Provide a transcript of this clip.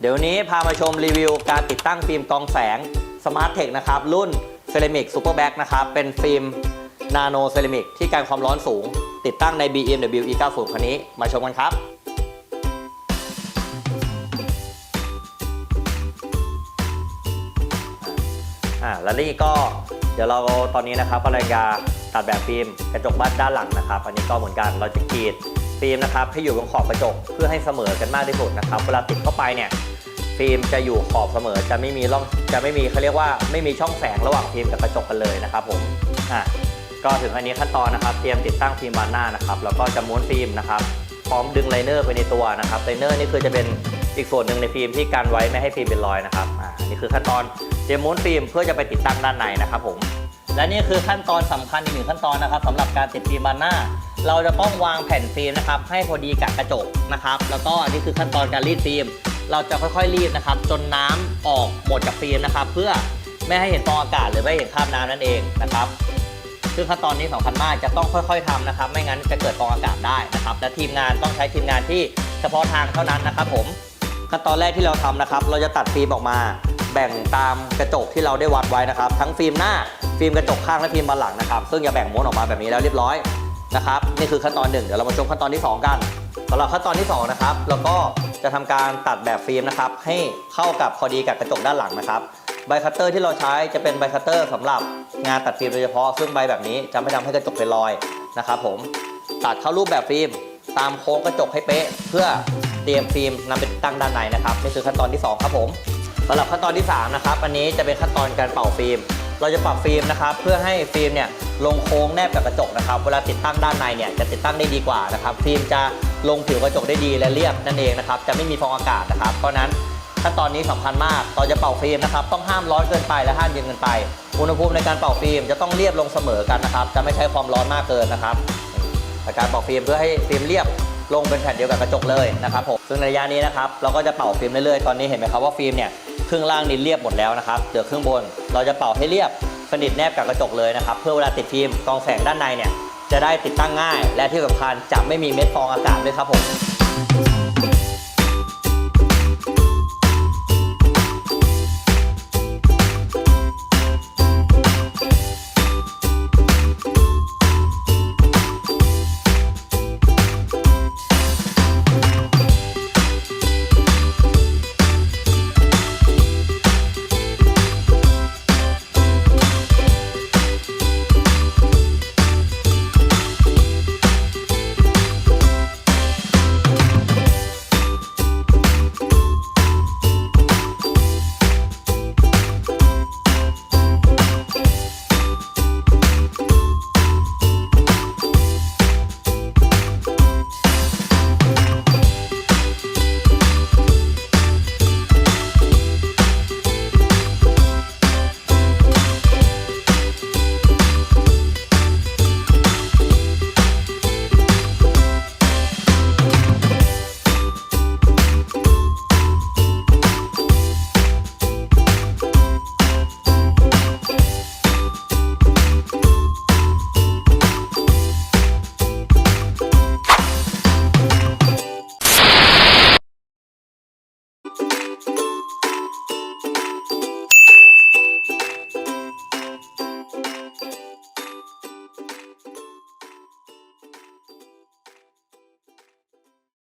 เดี๋ยวนี้พามาชมรีวิวการติดตั้งฟิล์มกองแสง Smart Tech นะครับ รุ่น Ceramic Super Back นะครับ เป็นฟิล์มนาโนเซรามิกที่การความร้อนสูง ติดตั้งใน BMW E90 คันนี้มาชมกันครับอ่าแล้วนี่ก็เดี๋ยวเราตอนนี้นะครับกำลังจะตัดแบบฟิล์มกระจกบ้านด้านหลังนะครับ อันนี้ก็เหมือนกันเราจะกรีด ฟิล์มนะครับให้อยู่ตรงขอบกระจกเพื่อให้เสมอกันมากที่สุดนะครับเวลาติดเข้าไปเนี่ยฟิล์มจะอยู่ขอบเสมอจะไม่มีร่องจะไม่มีเขาเรียกว่าไม่มีช่องแสงระหว่างฟิล์มกับกระจกกันเลยนะครับผมอะก็ถึงอันนี้ขั้นตอนนะครับ เตรียมติดตั้งฟิล์มบานหน้านะครับแล้วก็จะม้วนฟิล์มนะครับพร้อมดึงไลเนอร์ไปในตัวนะครับไลเนอร์นี่คือจะเป็นอีกส่วนหนึ่งในฟิล์มที่กันไว้ไม่ให้ฟิล์มเป็นรอยนะครับอ่านี่คือขั้นตอนเตรียมม้วนฟิล์มเพื่อจะไปติดตั้งด้านในนะครับผม และนี่คือขั้นตอนสำคัญอีกหนึ่งขั้นตอนนะครับสำหรับการติดฟิล์มบานหน้า เราจะต้องวางแผ่นฟิล์มนะครับให้พอดีกับกระจกนะครับ แล้วก็นี่คือขั้นตอนการรีดฟิล์ม เราจะค่อยๆรีดนะครับ จนน้ำออกหมดจากฟิล์มนะครับ เพื่อไม่ให้เห็นฟองอากาศหรือไม่เห็นคราบน้ำนั่นเองนะครับซึ่งขั้นตอนนี้สำคัญมากจะต้องค่อย ๆทำนะครับ ไม่งั้นจะเกิดฟองอากาศได้นะครับ และทีมงานต้องใช้ทีมงานที่เฉพาะทางเท่านั้นนะครับ ผมขั้นตอนแรกที่เราทำนะครับ เราจะตัดฟิล์มออกมา แบ่งตามกระจกที่เราได้วัดไว้นะครับ ทั้งฟิล์มหน้าฟิล์มกระจกข้างและฟิล์มบานหลังนะครับซึ่งจะแบ่งม้วนออกมาแบบนี้แล้วเรียบร้อยนะครับนี่คือขั้นตอนหนึ่งเดี๋ยวเรามาชมขั้นตอนที่สองกันสำหรับขั้นตอนที่สองนะครับเราก็จะทำการตัดแบบฟิล์มนะครับให้เข้ากับพอดีกับกระจกด้านหลังนะครับใบคัตเตอร์ที่เราใช้จะเป็นใบคัตเตอร์สำหรับงานตัดฟิล์มโดยเฉพาะซึ่งใบแบบนี้จะไม่ทำให้กระจกเป็นรอยนะครับผมตัดเข้ารูปแบบฟิล์มตามโค้งกระจกให้เป๊ะ เพื่อเตรียมฟิล์มนำไปตั้งด้านในนะครับนี่คือขั้นตอนที่ 2 ครับผม สำหรับขั้นตอนที่3นะครับอันนี้จะเป็นขั้นตอนการเป่าฟิล์ม เราจะปรับฟิล์มนะครับเพื่อให้ฟิล์มเนี่ยลงโค้งแนบกับกระจกนะครับเวลาติดตั้งด้านในเนี่ยจะติดตั้งได้ดีกว่านะครับฟิล์มจะลงผิวกระจกได้ดีและเรียบนั่นเองนะครับจะไม่มีฟองอากาศนะครับ เพราะนั้นขั้นตอนนี้สำคัญมากเราจะเป่าฟิล์มนะครับต้องห้ามร้อนเกินไปและห้ามเย็นเกินไป อุณหภูมิในการเป่าฟิล์มจะต้องเรียบลงเสมอกันนะครับจะไม่ใช้ความร้อนมากเกินนะครับการเป่าฟิล์มเพื่อให้ฟิล์มเรียบลงเป็นแผ่นเดียวกับกระจกเลยนะครับผมซึ่งในระยะนี้นะครับเราก็จะเป่าฟิล์มเรื่อยๆตอนนี้เห็นไหมครับว่าฟิล์มเนี่ย ครึ่งล่างนี่เรียบหมดแล้วนะครับเหลือครึ่งบนเราจะเป่าให้เรียบสนิทแนบกับกระจกเลยนะครับ เพื่อเวลาติดฟิล์มกองแสงด้านในเนี่ยจะได้ติดตั้งง่าย และที่สำคัญจะไม่มีเม็ดฟองอากาศด้วยครับผม